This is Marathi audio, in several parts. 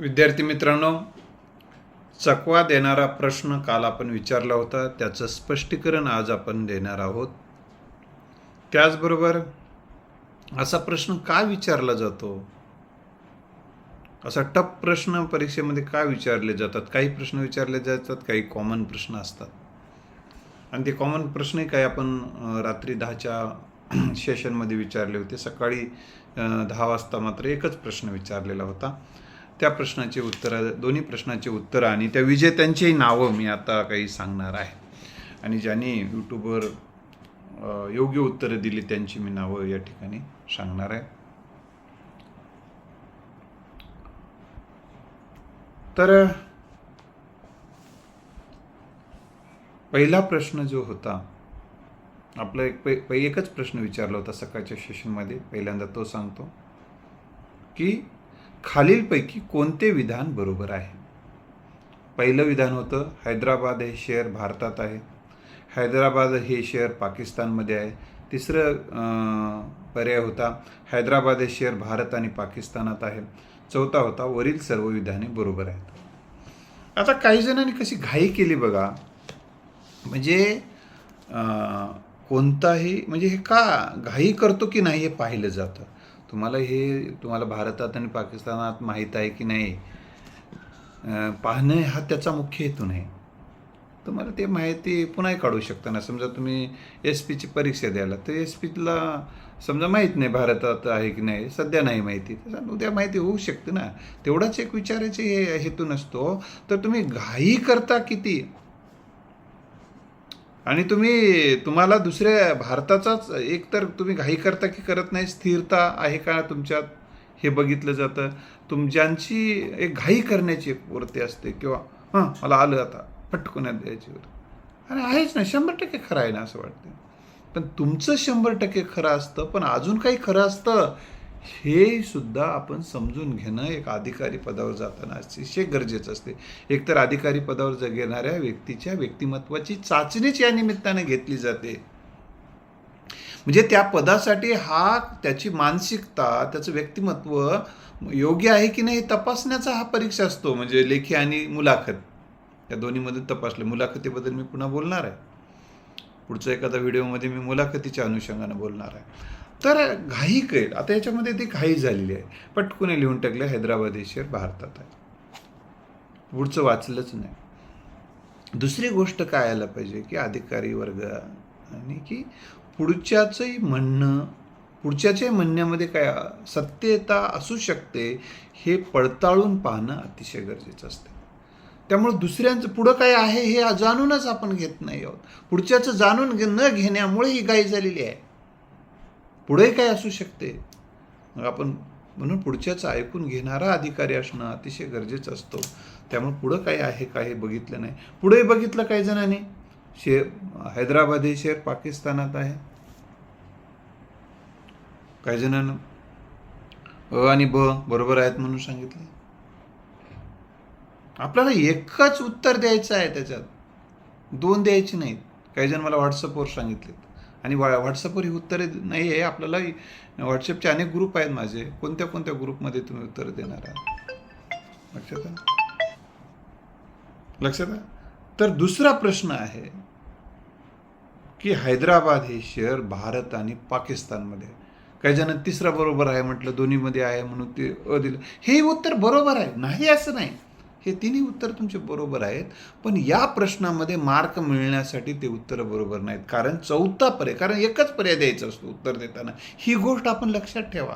विद्यार्थी मित्रांनो चकवा देणारा प्रश्न काल आपण विचारला होता. त्याचं स्पष्टीकरण आज आपण देणार आहोत. त्याचबरोबर असा प्रश्न का विचारला जातो? असा टप प्रश्न परीक्षेमध्ये का विचारले जातात? काही प्रश्न विचारले जातात काही कॉमन प्रश्न असतात. आणि ते कॉमन प्रश्नही काही आपण रात्री दहाच्या सेशनमध्ये विचारले होते. सकाळी दहा वाजता मात्र एकच प्रश्न विचारलेला होता. त्या प्रश्नाचे उत्तर दोन्ही प्रश्नाचे उत्तर आणि त्या विजेत्यांचीही नावं मी आता काही सांगणार आहे. आणि ज्यांनी यूट्यूबवर योग्य उत्तरं दिली त्यांची मी नावं या ठिकाणी सांगणार आहे. तर पहिला प्रश्न जो होता आपला एक पै पै एकच प्रश्न विचारला होता सकाळच्या सेशनमध्ये पहिल्यांदा तो सांगतो की खालीलपैकी कोणते विधान बरोबर आहे? पहिलं विधान होतं हैदराबाद हे शहर भारतात आहे. हैदराबाद हे शहर पाकिस्तानमध्ये आहे. तिसरं पर्याय होता हैदराबाद हे शहर भारत आणि पाकिस्तानात आहे. चौथा होता वरील सर्व विधाने बरोबर आहेत. आता काही जणांनी कशी घाई केली बघा. म्हणजे कोणताही म्हणजे हे का घाई करतो की नाही हे पाहिलं जातं? तुम्हाला हे तुम्हाला भारतात आणि पाकिस्तानात माहीत आहे की नाही पाहणे पाहणं हा त्याचा मुख्य हेतू नाही. तुम्हाला ते माहिती पुन्हाही काढू शकता ना. समजा तुम्ही एस पीची परीक्षा द्यायला तर एस पीला समजा माहीत नाही भारतात आहे की नाही सध्या नाही माहिती उद्या माहिती होऊ शकते ना. तेवढाच एक विचारायचे हे हेतू नसतो. तर तुम्ही घाई करता किती? आणि तुम्ही तुम्हाला दुसऱ्या भारताचाच एक तर तुम्ही घाई करता की करत नाही स्थिरता आहे का तुमच्यात? हे बघितलं जातं. तुमच्यांची एक घाई करण्याची एक वृत्ती असते किंवा हां मला आलं आता पटकून द्यायची वृत्ती. अरे आहेच ना शंभर टक्के खरं आहे ना असं वाटतं. पण तुमचं शंभर टक्के खरं असतं पण अजून काही खरं असतं हे सुद्धा आपण समजून घेणं एक अधिकारी पदावर जाताना अतिशय गरजेचं असते. एकतर अधिकारी पदावर ज- घेणाऱ्या व्यक्तीच्या व्यक्तिमत्वाची चाचणीच या निमित्ताने घेतली जाते. म्हणजे त्या पदासाठी हा त्याची मानसिकता त्याचं व्यक्तिमत्व योग्य आहे की नाही हे तपासण्याचा हा परीक्षा असतो. म्हणजे लेखी आणि मुलाखत. या दोन्हीमध्ये तपासले. मुलाखतीबद्दल मी पुन्हा बोलणार आहे. पुढच्या एखादा व्हिडिओमध्ये मी मुलाखतीच्या अनुषंगानं बोलणार आहे. तर घाई कैल आता याच्यामध्ये ती घाई झालेली आहे. पटकून लिहून टाकलं हैदराबाद हे शहर भारतात आहे. पुढचं वाचलंच नाही. दुसरी गोष्ट काय आलं पाहिजे की अधिकारी वर्ग आणि की पुढच्याचंही म्हणणं पुढच्याच्याही म्हणण्यामध्ये काय सत्यता असू शकते हे पडताळून पाहणं अतिशय गरजेचं असतं. त्यामुळे दुसऱ्यांचं पुढं काय आहे हे जाणूनच आपण घेत नाही आहोत. पुढच्याचं जाणून घे- न घेण्यामुळे ही घाई झालेली आहे. पुढे काय असू शकते? मग आपण म्हणून पुढच्याच ऐकून घेणारा अधिकारी असणं अतिशय गरजेचं असतो. त्यामुळे पुढं काय आहे काय हे बघितलं नाही. पुढे बघितलं काही जणांनी? शेर हैदराबाद हे शहर पाकिस्तानात आहे. काही जणांना? अ आणि ब बरोबर आहेत म्हणून सांगितले. आपल्याला एकच उत्तर द्यायचं आहे त्याच्यात. दोन द्यायची नाहीत. काही जण मला व्हॉट्सअपवर सांगितलेत. आणि व्हा व्हॉट्सअपवर ही उत्तरे नाही आहे आपल्याला व्हॉट्सअपचे अनेक ग्रुप आहेत माझे. कोणत्या कोणत्या ग्रुपमध्ये तुम्ही उत्तर देणार आहात? लक्षात आहे? लक्षात आहे? तर दुसरा प्रश्न आहे की हैदराबाद हे शहर भारत आणि पाकिस्तानमध्ये काही जण तिसरा बरोबर आहे म्हटलं दोन्हीमध्ये आहे म्हणून ते अ दिलं. हे उत्तर बरोबर आहे. नाही असं नाही. हे तिन्ही उत्तर तुमचे बरोबर आहेत. पण या प्रश्नामध्ये मार्क मिळण्यासाठी ते उत्तर बरोबर नाहीत. कारण चौथा पर्याय कारण एकच पर्याय द्यायचा असतो उत्तर देताना. ही गोष्ट आपण लक्षात ठेवा.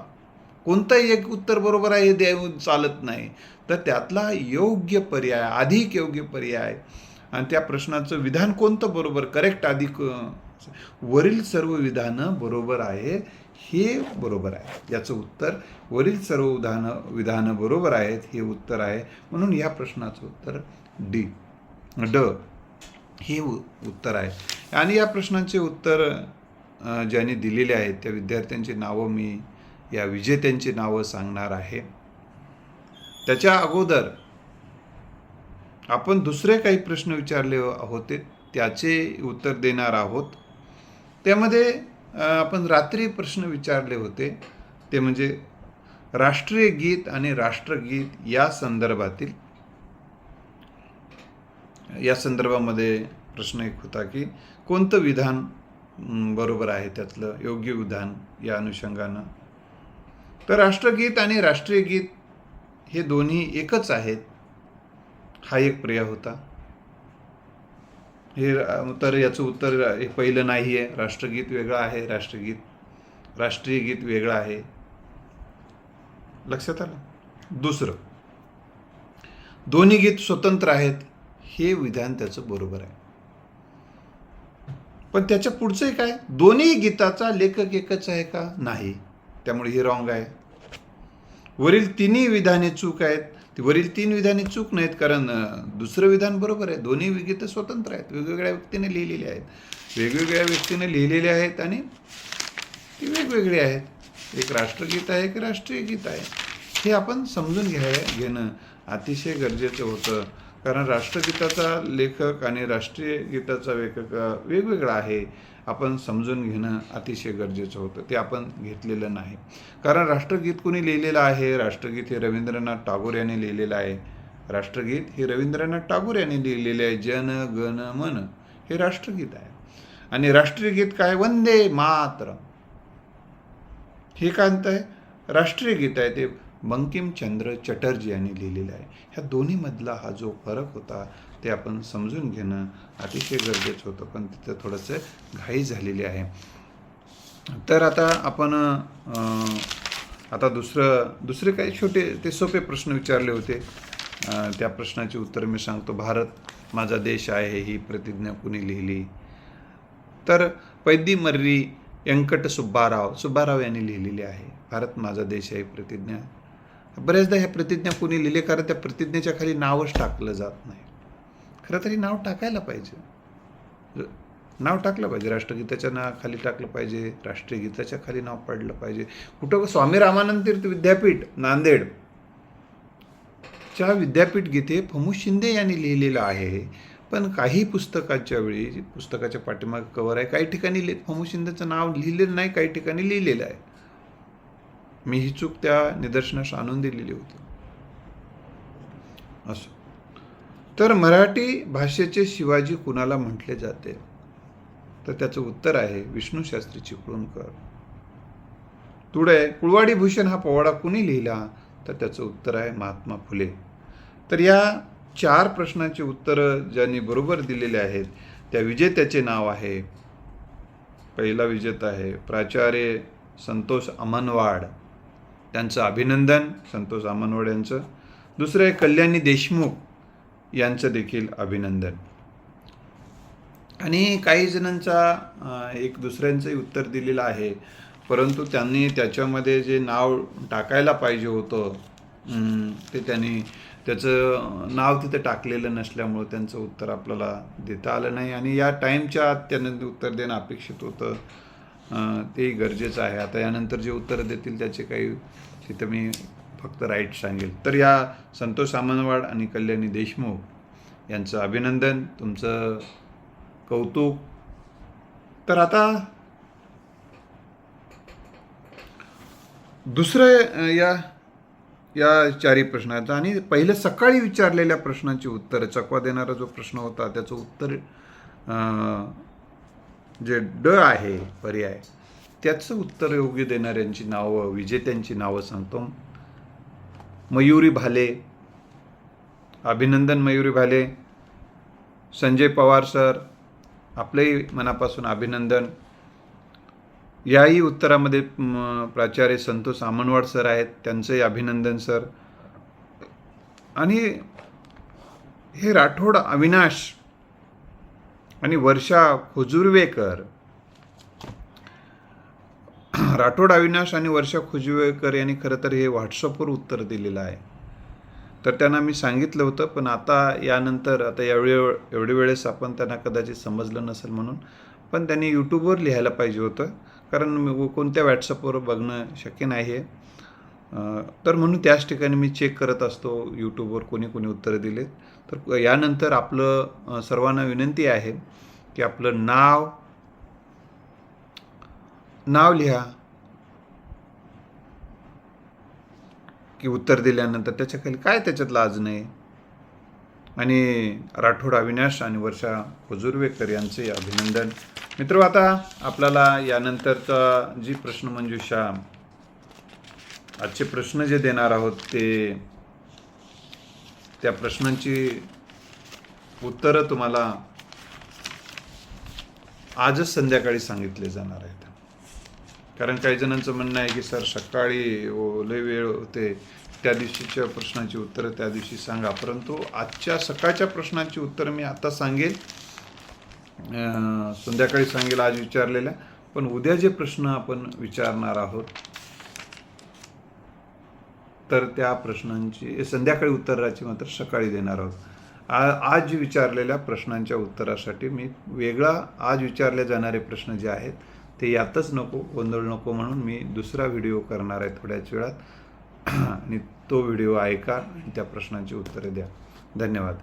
कोणताही एक उत्तर बरोबर आहे हे देऊन चालत नाही. तर त्यातला योग्य पर्याय अधिक योग्य पर्याय. आणि त्या प्रश्नाचं विधान कोणतं बरोबर? करेक्ट अधिक वरील सर्व विधानं बरोबर आहे हे बरोबर आहे. याचं उत्तर वरील सर्व उदाहरणं विधानं बरोबर आहेत हे उत्तर आहे. म्हणून या प्रश्नाचं उत्तर डी. ड. हे उत्तर आहे. आणि या प्रश्नांचे उत्तर ज्यांनी दिलेले आहेत त्या विद्यार्थ्यांची नावं मी या विजेत्यांची नावं सांगणार आहे. त्याच्या अगोदर आपण दुसरे काही प्रश्न विचारले होते त्याचे उत्तर देणार आहोत. त्यामध्ये आपण रात्री प्रश्न विचारले होते. ते म्हणजे राष्ट्रीय गीत आणि राष्ट्रगीत या संदर्भातील या संदर्भामध्ये प्रश्न एक होता की कोणतं विधान बरोबर आहे त्यातलं? योग्य विधान या अनुषंगानं. तर राष्ट्रगीत आणि राष्ट्रीय गीत हे दोन्ही एकच आहेत हा एक पर्याय होता. हे उत्तर तर याचं उत्तर हे पहिलं नाही आहे. राष्ट्रगीत वेगळं आहे. राष्ट्रगीत राष्ट्रीय गीत वेगळं आहे. लक्षात आलं? दुसरं. दोन्ही गीत स्वतंत्र आहेत. हे विधान त्याचं बरोबर आहे. पण त्याच्या पुढचंही काय? दोन्ही गीताचा लेखक एकच आहे का? नाही. त्यामुळे हे रॉंग आहे. वरील तिन्ही विधाने चूक आहेत. ती वरील तीन विधाने चूक नाहीत कारण दुसरं विधान बरोबर आहे. दोन्ही गीतं स्वतंत्र आहेत. वेगवेगळ्या व्यक्तीने लिहिलेली आहेत. वेगवेगळ्या व्यक्तीने लिहिलेले आहेत आणि ती वेगवेगळी आहेत. एक राष्ट्रगीत आहे एक राष्ट्रीय गीत आहे. हे आपण समजून घ्याय घेणं अतिशय गरजेचं होतं. कारण राष्ट्रगीताचा लेखक आणि राष्ट्रीय गीताचा लेखक वेगवेगळा आहे. आपण समजून घेणं अतिशय गरजेचं होतं. ते आपण घेतलेलं नाही. कारण राष्ट्रगीत कोणी लिहिलेलं आहे? राष्ट्रगीत हे रवींद्रनाथ टागोर यांनी लिहिलेलं आहे. राष्ट्रगीत हे रवींद्रनाथ टागोर यांनी लिहिलेले आहे. जन गण मन हे राष्ट्रगीत आहे. आणि राष्ट्रीय गीत काय? वंदे मात्र हे काय आहे राष्ट्रीय गीत आहे ते. बंकिमचंद्र चटर्जी यांनी लिहिलेलं आहे. ह्या दोन्हीमधला हा जो फरक होता ते आपण समजून घेणं अतिशय गरजेचं होतं पण तिथं थोडंसं घाई झालेली आहे. तर आता आपण आता दुसरं दुसरे काही छोटे ते सोपे प्रश्न विचारले होते. त्या प्रश्नाची उत्तर मी सांगतो. भारत माझा देश आहे ही प्रतिज्ञा कुणी लिहिली? तर पैदी मर्री व्यंकट सुब्बाराव सुब्बाराव यांनी लिहिलेली आहे. भारत माझा देश आहे प्रतिज्ञा बऱ्याचदा ह्या प्रतिज्ञा कोणी लिहिले कारण त्या प्रतिज्ञेच्या खाली नावच टाकलं जात नाही. खरं तरी नाव टाकायला पाहिजे. नाव टाकलं पाहिजे. राष्ट्रगीताच्या ना खाली टाकलं पाहिजे. राष्ट्रीय गीताच्या खाली नाव पडलं पाहिजे. कुठं स्वामी रामानंद तीर्थ विद्यापीठ नांदेड. च्या विद्यापीठ गीते फमू शिंदे यांनी लिहिलेलं आहे. पण काही पुस्तकाच्या वेळी पुस्तकाच्या पाठीमागे कवर आहे. काही ठिकाणी लिहि फमू शिंदेचं नाव लिहिलेलं नाही काही ठिकाणी लिहिलेलं आहे. मी ही चूक त्या निदर्शनास आणून दिलेली होती. असं. तर मराठी भाषेचे शिवाजी कुणाला म्हटले जाते? तर त्याचं उत्तर आहे विष्णू शास्त्री चिपळूणकर पुढे कुळवाडी भूषण हा पोवाडा कुणी लिहिला? तर त्याचं उत्तर आहे महात्मा फुले. तर या चार प्रश्नांची उत्तरं ज्यांनी बरोबर दिलेले आहेत त्या विजेत्याचे नाव आहे. पहिला विजेता आहे प्राचार्य संतोष अमनवाड. त्यांचं अभिनंदन संतोष आमनवड यांचं. दुसरं आहे कल्याणी देशमुख यांचं देखील अभिनंदन. आणि काही जणांचा एक दुसऱ्यांचंही उत्तर दिलेलं आहे. परंतु त्यांनी त्याच्यामध्ये जे नाव टाकायला पाहिजे होतं ते त्यांनी त्याचं नाव तिथं टाकलेलं नसल्यामुळं त्यांचं उत्तर आपल्याला देता आलं नाही. आणि या टाईमच्या आत त्यांना उत्तर देणं अपेक्षित होतं. ते तेही गरजेचं आहे. आता यानंतर जे उत्तरं देतील त्याचे काही तिथं मी फक्त राईट सांगेल. तर या संतोष सामंतवाड आणि कल्याणी देशमुख यांचं अभिनंदन तुमचं कौतुक. तर आता दुसरं या या चारही प्रश्नाचं आणि पहिलं सकाळी विचारलेल्या प्रश्नाची उत्तरं. चकवा देणारा जो प्रश्न होता त्याचं उत्तर जे ड आहे पर्याय त्याचं उत्तर योग्य देणाऱ्यांची नावं विजेत्यांची नावं सांगतो. मयुरी भाले अभिनंदन मयुरी भाले संजय पवार सर आपलंही मनापासून अभिनंदन. याही उत्तरामध्ये प्राचार्य संतोष आमनवाड सर आहेत त्यांचंही अभिनंदन सर. आणि हे राठोड अविनाश आणि वर्षा खुजुर्वेकर. राठोड अविनाश आणि वर्षा खुजुर्वेकर यांनी खरं तर हे व्हॉट्सअपवर उत्तर दिलेलं आहे. तर त्यांना मी सांगितलं होतं पण आता यानंतर आता यावेळी एवढे वेळेस आपण त्यांना कदाचित समजलं नसेल म्हणून पण त्यांनी यूट्यूबवर लिहायला पाहिजे होतं कारण कोणत्या व्हॉट्सअपवर बघणं शक्य नाही आहे तर म्हणून त्याच ठिकाणी मी चेक करत असतो यूट्यूबवर कोणी कोणी उत्तरं दिलेत. तर यानंतर आपलं सर्वांना विनंती आहे की आपलं नाव नाव लिहा. की उत्तर दिल्यानंतर त्याच्याखाली काय त्याच्यात आज नाही? आणि राठोड अविनाश आणि वर्षा हुजुर्वेकर यांचे अभिनंदन. मित्र आता आपल्याला यानंतरचा जी प्रश्नमंजुषा आजचे प्रश्न जे देणार आहोत ते त्या प्रश्नांची उत्तरं तुम्हाला आजच संध्याकाळी सांगितले जाणार आहेत. कारण काही जणांचं म्हणणं आहे की सर सकाळी लय वेळ होते त्या दिवशीच्या प्रश्नाची उत्तरं त्या दिवशी सांगा. परंतु आजच्या सकाळच्या प्रश्नांची उत्तरं मी आता सांगेल. संध्याकाळी सांगेल आज विचारलेल्या. पण उद्या जे प्रश्न आपण विचारणार आहोत तर त्या प्रश्नांची संध्याकाळी उत्तराची मात्र सकाळी देणार आहोत. आ आज विचारलेल्या प्रश्नांच्या उत्तरासाठी मी वेगळा आज विचारले जाणारे प्रश्न जे आहेत ते यातच नको गोंधळ नको म्हणून मी दुसरा व्हिडिओ करणार आहे थोड्याच वेळात. आणि तो व्हिडिओ ऐका आणि त्या प्रश्नांची उत्तरे द्या. धन्यवाद.